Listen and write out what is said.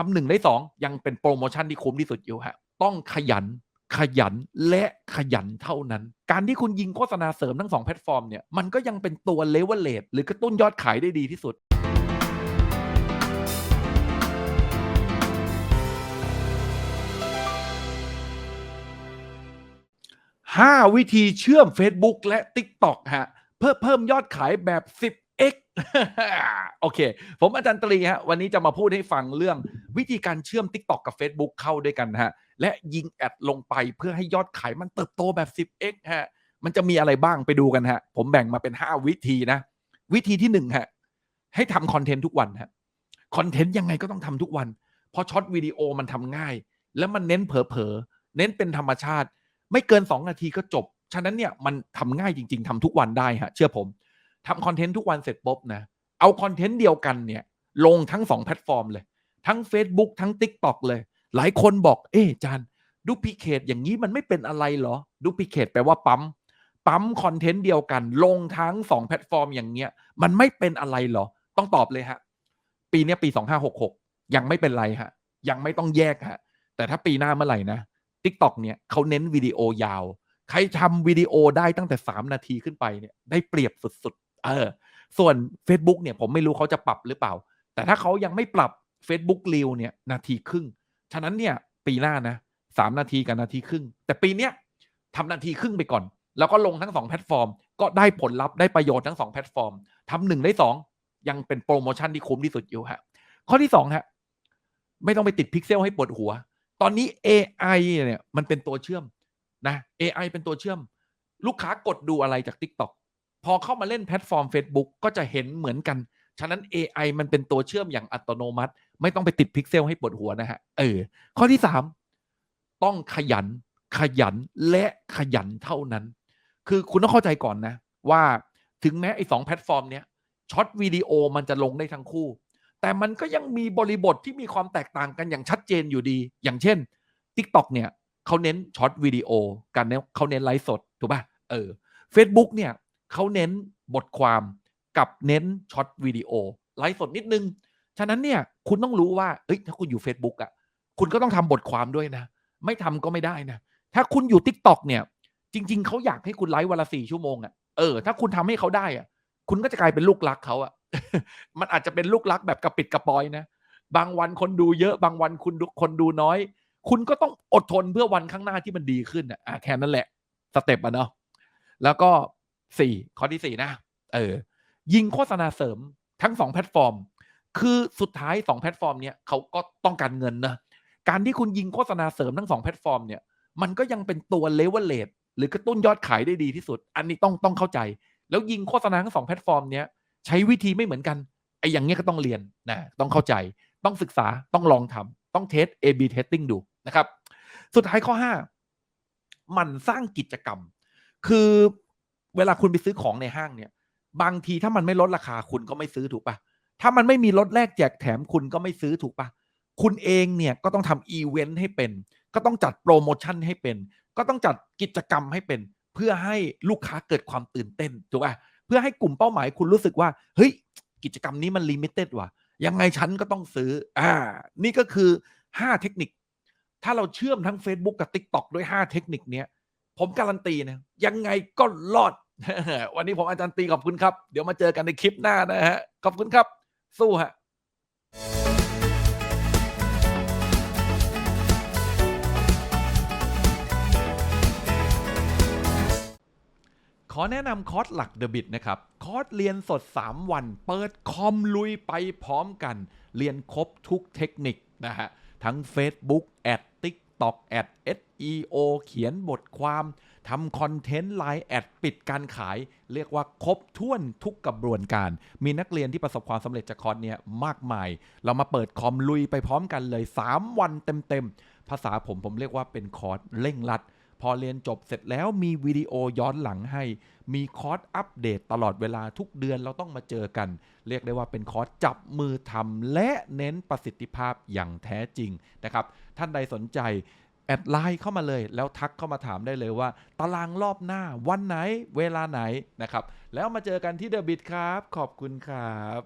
ทำหนึ่งได้สองยังเป็นโปรโมชั่นที่คุ้มที่สุดอยู่ฮะต้องขยันขยันและขยันเท่านั้น การที่คุณยิงโฆษณาเสริมทั้งสองแพลตฟอร์มเนี่ยมันก็ยังเป็นตัวเลเวลเลตหรือกระตุ้นยอดขายได้ดีที่สุด5วิธีเชื่อม Facebook และ TikTok ฮะเพื่อเพิ่มยอดขายแบบ X โอเค ผมอาจารย์ตรีฮะวันนี้จะมาพูดให้ฟังเรื่องวิธีการเชื่อม TikTok กับ Facebook เข้าด้วยกันฮะ และยิงแอดลงไปเพื่อให้ยอดขายมันเติบโตแบบ 10x ฮะ มันจะมีอะไรบ้างไปดูกันฮะ ผมแบ่งมาเป็น 5 วิธีนะ วิธีที่1ฮะให้ทำคอนเทนต์ทุกวันฮะคอนเทนต์ยังไงก็ต้องทำทุกวัน เพราะช็อตวิดีโอมันทำง่าย แล้วมันเน้นเผลอๆเน้นเป็นธรรมชาติ ไม่เกิน 2 นาทีก็จบ ฉะนั้นเนี่ยมันทำง่ายจริง ๆทำทุกวันได้ฮะเชื่อผม ทำคอนเทนต์ทุกวันเสร็จปุ๊บนะ เอาคอนเทนต์เดียวกันเนี่ย ลงทั้ง 2 แพลตฟอร์มเลย ทั้ง Facebook ทั้ง TikTok เลย หลายคนบอก เอ๊ะจานดูพิเคทอย่างนี้มันไม่เป็นอะไรเหรอดูพิเคทแปลว่าปั๊มปั๊มคอนเทนต์เดียวกัน ลงทั้ง 2 แพลตฟอร์มอย่างเงี้ย มันไม่เป็นอะไรเหรอ ต้องตอบเลยฮะ ปีนี้ปี 2566 ยังไม่เป็นไรฮะ ยังไม่ต้องแยกฮะ แต่ถ้าปีหน้าเมื่อไหร่นะ TikTok เนี่ยเขาเน้นวิดีโอยาว ใครทำวิดีโอได้ตั้งแต่ 3 นาทีขึ้นไปเนี่ยได้เปรียบสุดๆ เออส่วน Facebook เนี่ยผมไม่รู้เขาจะปรับหรือเปล่า แต่ถ้าเขายังไม่ปรับ Facebook r e e l เนี่ยนาทีครึ่ง ฉะนั้นเนี่ยปีหน้านะสามนาทีกับนาทีครึ่ง แต่ปีเนี้ยทำนาทีครึ่งไปก่อน แล้วก็ลงทั้ง2แพลตฟอร์ม ก็ได้ผลลัพธ์ได้ประโยชน์ทั้ง2แพลตฟอร์มทำหนึ่งได้2ยังเป็นโปรโมชั่นที่คุ้มที่สุดอยู่ฮะข้อที่2ฮะไม่ต้องไปติดพิกเซลให้ปวดหัว ตอนนี้ AI เนี่ยมันเป็นตัวเชื่อมนะ AI เป็นตัวเชื่อม ลูกค้ากดดูอะไรจาก TikTok พอเข้ามาเล่นแพลตฟอร์ม Facebook ก็จะเห็นเหมือนกัน ฉะนั้น AI มันเป็นตัวเชื่อมอย่างอัตโนมัติ ไม่ต้องไปติดพิกเซลให้ปวดหัวนะฮะ เออ ข้อที่ 3 ต้องขยัน ขยันและขยันเท่านั้น คือคุณต้องเข้าใจก่อนนะ ว่าถึงแม้ไอ้สองแพลตฟอร์มเนี้ยช็อตวิดีโอมันจะลงได้ทั้งคู่ แต่มันก็ยังมีบริบทที่มีความแตกต่างกันอย่างชัดเจนอยู่ดี อย่างเช่น TikTok เนี่ยเขาเน้นช็อตวิดีโอกันเนี่ยเขาเน้นไลฟ์สดถูกป่ะเออ Facebook เนี่ย เขาเน้นบทความกับเน้นช็อตวิดีโอไลฟ์สดนิดนึง ฉะนั้นเนี่ยคุณต้องรู้ว่าเอ้ยถ้าคุณอยู่ Facebook อะคุณก็ต้องทำบทความด้วยนะ ไม่ทำก็ไม่ได้นะ ถ้าคุณอยู่ TikTok เนี่ย จริง ๆ เขาอยากให้คุณไลฟ์วันละสี่ชั่วโมงอะเออถ้าคุณทำให้เขาได้อะคุณก็จะกลายเป็นลูกรักเขาอะมันอาจจะเป็นลูกรักแบบกระปิดกระปอยนะ บางวันคนดูเยอะ บางวันคุณดูคนดูน้อย คุณก็ต้องอดทนเพื่อวันข้างหน้าที่มันดีขึ้นอะอะแค่นั้นแหละสเต็ปอะเนาะแล้วก็ สี่ข้อที่สี่นะ เออ ยิงโฆษณาเสริมทั้งสองแพลตฟอร์ม คือสุดท้ายสองแพลตฟอร์มเนี้ยเขาก็ต้องการเงินนะ การที่คุณยิงโฆษณาเสริมทั้งสองแพลตฟอร์มเนี่ย มันก็ยังเป็นตัวเลเวลเลตหรือกระตุ้นยอดขายได้ดีที่สุด อันนี้ต้องต้องเข้าใจ แล้วยิงโฆษณาทั้งสองแพลตฟอร์มเนี้ยใช้วิธีไม่เหมือนกันไอ้อย่างเงี้ยก็ต้องเรียนนะต้องเข้าใจ ต้องศึกษาต้องลองทำต้องเทส A/B testing ดูนะครับ สุดท้ายข้อ 5 มันสร้างกิจกรรม คือ เวลาคุณไปซื้อของในห้างเนี่ย บางทีถ้ามันไม่ลดราคาคุณก็ไม่ซื้อถูกปะถ้ามันไม่มีลดแลกแจกแถมคุณก็ไม่ซื้อถูกปะคุณเองเนี่ยก็ต้องทำอีเวนต์ให้เป็น ก็ต้องจัดโปรโมชั่นให้เป็น ก็ต้องจัดกิจกรรมให้เป็น เพื่อให้ลูกค้าเกิดความตื่นเต้นถูกปะเพื่อให้กลุ่มเป้าหมายคุณรู้สึกว่าเฮ้ยกิจกรรมนี้มันลิมิเต็ดว่ะยังไงฉันก็ต้องซื้อ อ่า นี่ก็คือ 5 เทคนิค ถ้าเราเชื่อมทั้ง Facebook กับ TikTok ด้วย 5 เทคนิคเนี้ย ผมการันตีนะ ยังไงก็รอด วันนี้ผมอาจารย์ตีขอบคุณครับ เดี๋ยวมาเจอกันในคลิปหน้านะฮะ ขอบคุณครับ สู้ฮะขอแนะนำคอร์สหลัก The Bit นะครับ คอร์สเรียนสด 3 วัน เปิดคอมลุยไปพร้อมกัน เรียนครบทุกเทคนิคนะฮะ ทั้ง Facebook แอด TikTok แอด SEO เขียนบทความทำคอนเทนต์ไลน์แอดปิดการขาย เรียกว่าครบถ้วนทุกกระบวนการ มีนักเรียนที่ประสบความสำเร็จจากคอร์สเนี้ยมากมาย เรามาเปิดคอมลุยไปพร้อมกันเลย 3 วันเต็มๆ ภาษาผมผมเรียกว่าเป็นคอร์สเร่งรัด พอเรียนจบเสร็จแล้วมีวิดีโอย้อนหลังให้ มีคอร์สอัปเดตตลอดเวลาทุกเดือนเราต้องมาเจอกัน เรียกได้ว่าเป็นคอร์สจับมือทำและเน้นประสิทธิภาพอย่างแท้จริงนะครับ ท่านใดสนใจ แอดไลน์เข้ามาเลย แล้วทักเข้ามาถามได้เลยว่า ตารางรอบหน้าวันไหนเวลาไหนนะครับ แล้วมาเจอกันที่เดอะบิทครับ ขอบคุณครับ